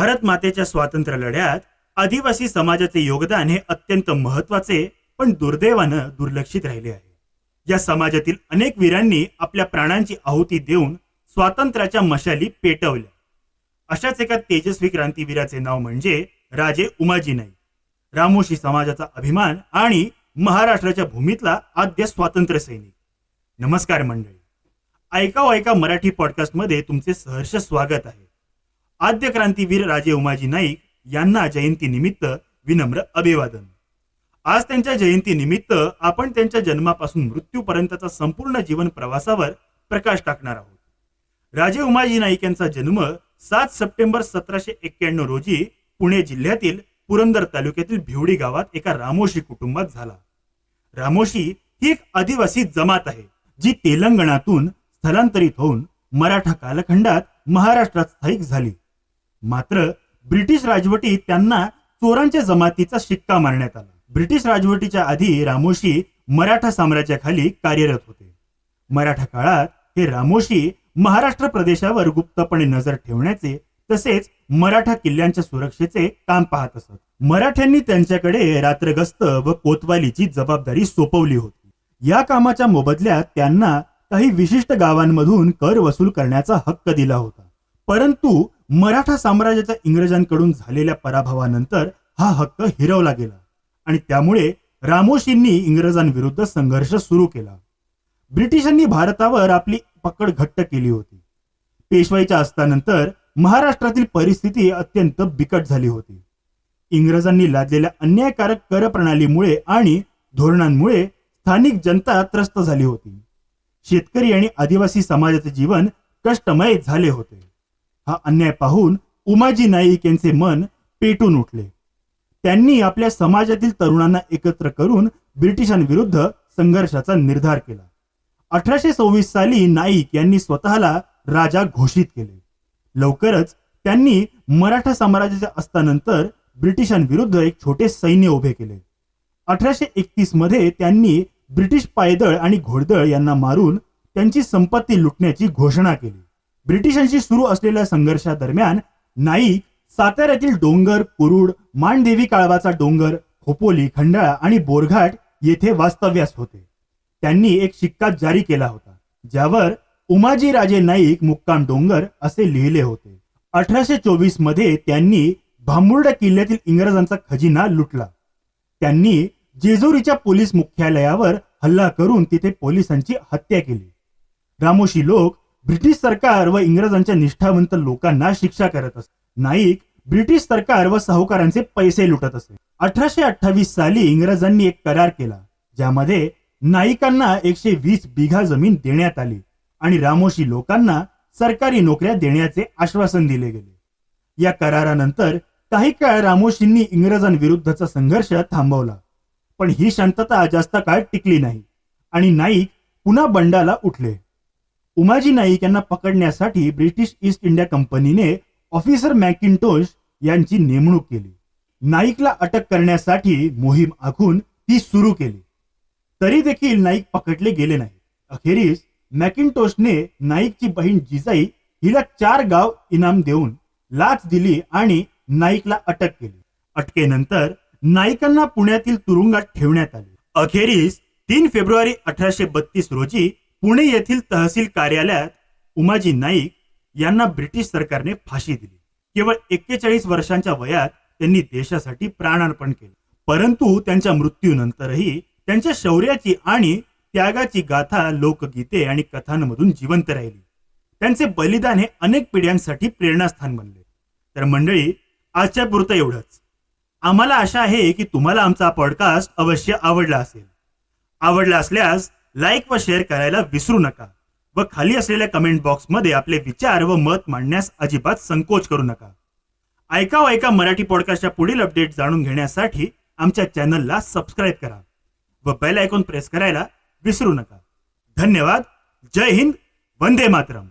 भारत मातेच्या स्वातंत्र्य लढ्यात आदिवासी समाजाचे योगदान हे अत्यंत महत्त्वाचे पण दुर्दैवानं दुर्लक्षित राहिले आहे. या समाजातील अनेक वीरांनी आपल्या प्राणांची आहुती देऊन स्वातंत्र्याच्या मशाली पेटवल्या. अशाच एका तेजस्वी क्रांतीवीराचे नाव म्हणजे राजे उमाजी नाईक. रामोशी समाजाचा अभिमान आणि महाराष्ट्राच्या भूमीतला आद्य स्वातंत्र्य सैनिक नमस्कार मंडळी. ऐका ऐका मराठी पॉडकास्टमध्ये तुमचे सहर्ष स्वागत आहे. आद्य क्रांतीवीर राजे उमाजी नाईक यांना जयंती निमित्त विनम्र अभिवादन. आज त्यांच्या जयंतीनिमित्त आपण त्यांच्या जन्मापासून मृत्यूपर्यंतचा संपूर्ण जीवन प्रवासावर प्रकाश टाकणार आहोत. राजे उमाजी नाईक यांचा जन्म सात सप्टेंबर सतराशे एक्क्याण्णव रोजी पुणे जिल्ह्यातील पुरंदर तालुक्यातील भिवडी गावात एका रामोशी कुटुंबात झाला. रामोशी ही एक आदिवासी जमात आहे जी तेलंगणातून स्थलांतरित होऊन मराठा कालखंडात महाराष्ट्रात स्थायिक झाली. मात्र ब्रिटिश राजवटीत त्यांना चोरांच्या जमातीचा शिक्का मारण्यात आला. ब्रिटिश राजवटीच्या आधी रामोशी मराठा साम्राज्याखाली कार्यरत होते. मराठा काळात हे रामोशी महाराष्ट्र प्रदेशावर गुप्तपणे नजर ठेवण्याचे तसेच मराठा किल्ल्यांच्या सुरक्षेचे काम पाहत असत. मराठ्यांनी त्यांच्याकडे रात्रगस्त व कोतवालीची जबाबदारी सोपवली होती. या कामाच्या मोबदल्यात त्यांना काही विशिष्ट गावांमधून कर वसूल करण्याचा हक्क दिला होता. परंतु मराठा साम्राज्याच्या इंग्रजांकडून झालेल्या पराभवानंतर हा हक्क हिरवला गेला आणि त्यामुळे रामोशींनी इंग्रजांविरुद्ध संघर्ष सुरू केला. ब्रिटिशांनी भारतावर आपली पकड घट्ट केली होती. पेशवाईच्या अस्तानंतर महाराष्ट्रातील परिस्थिती अत्यंत बिकट झाली होती. इंग्रजांनी लादलेल्या अन्यायकारक कर प्रणालीमुळे आणि धोरणांमुळे स्थानिक जनता त्रस्त झाली होती. शेतकरी आणि आदिवासी समाजाचे जीवन कष्टमय झाले होते. हा अन्याय पाहून उमाजी नाईक यांचे मन पेटून उठले. त्यांनी आपल्या समाजातील तरुणांना एकत्र करून ब्रिटिशांविरुद्ध संघर्षाचा निर्धार केला. अठराशे सव्वीस साली नाईक यांनी स्वतःला राजा घोषित केले. लवकरच त्यांनी मराठा साम्राज्याच्या अस्तानंतर ब्रिटिशांविरुद्ध एक छोटे सैन्य उभे केले. अठराशे एकतीसमध्ये त्यांनी ब्रिटिश पायदळ आणि घोडदळ यांना मारून त्यांची संपत्ती लुटण्याची घोषणा केली. ब्रिटिशांशी सुरू असलेल्या संघर्षादरम्यान नाईक साताऱ्यातील डोंगर कुरुड मानदेवी काळवाचा डोंगर खोपोली खंडाळा आणि बोरघाट येथे वास्तव्यास होते. त्यांनी एक शिक्का जारी केला होता ज्यावर उमाजी राजे नाईक मुक्काम डोंगर असे लिहिले होते. अठराशे चोवीसमध्ये त्यांनी भांबुर्डा किल्ल्यातील इंग्रजांचा खजिना लुटला. त्यांनी जेजुरीच्या पोलीस मुख्यालयावर हल्ला करून तिथे पोलिसांची हत्या केली. रामोशी लोक ब्रिटिश सरकार व इंग्रजांच्या निष्ठावंत लोकांना शिक्षा करत असे. नाईक ब्रिटिश सरकार व साहुकारांचे पैसे लुटत असे. अठराशे अठ्ठावीस साली इंग्रजांनी एक करार केला ज्यामध्ये नाईकांना एकशे वीस बिघा जमीन देण्यात आली आणि रामोशी लोकांना सरकारी नोकऱ्या देण्याचे आश्वासन दिले गेले. या करारानंतर काही काळ रामोशींनी इंग्रजांविरुद्धचा संघर्ष थांबवला पण ही शांतता जास्त काळ टिकली नाही आणि नाईक पुन्हा बंडाला उठले. उमाजी नाईक यांना पकडण्यासाठी ब्रिटिश ईस्ट इंडिया कंपनीने ऑफिसर मॅकिंटोश यांची नेमणूक केली. नाईकला अटक करण्यासाठी मोहीम आखून ती सुरू केली. तरी देखील नाईक पकडले गेले नाही. अखेरीस मॅकिंटोशने नाईकची बहीण जिजाई हिला चार गाव इनाम देऊन लाच दिली आणि नाईकला अटक केली. अटकेनंतर नाईकांना पुण्यातील तुरुंगात ठेवण्यात आले. अखेरीस तीन फेब्रुवारी अठराशे बत्तीस रोजी पुणे येथील तहसील कार्यालयात उमाजी नाईक यांना ब्रिटिश सरकारने फाशी दिली. केवळ एक्केचाळीस वर्षांच्या वयात त्यांनी देशासाठी प्राणार्पण केले. परंतु त्यांच्या मृत्यूनंतरही त्यांच्या शौर्याची आणि त्यागाची गाथा लोकगीते आणि कथांमधून जिवंत राहिली. त्यांचे बलिदान हे अनेक पिढ्यांसाठी प्रेरणास्थान बनले. तर मंडळी आजच्या पुरतं एवढंच. आम्हाला आशा आहे की तुम्हाला आमचा पॉडकास्ट अवश्य आवडला असेल. आवडला असल्यास लाईक व शेअर करायला विसरू नका. व खाली असलेल्या कमेंट बॉक्समध्ये आपले विचार व मत मांडण्यास अजिबात संकोच करू नका. ऐका ऐका मराठी पॉडकास्टच्या पुढील अपडेट जाणून घेण्यासाठी आमच्या चॅनलला सबस्क्राईब करा. व बेल आयकॉन प्रेस करायला विसरू नका. धन्यवाद. जय हिंद. वंदे मातरम.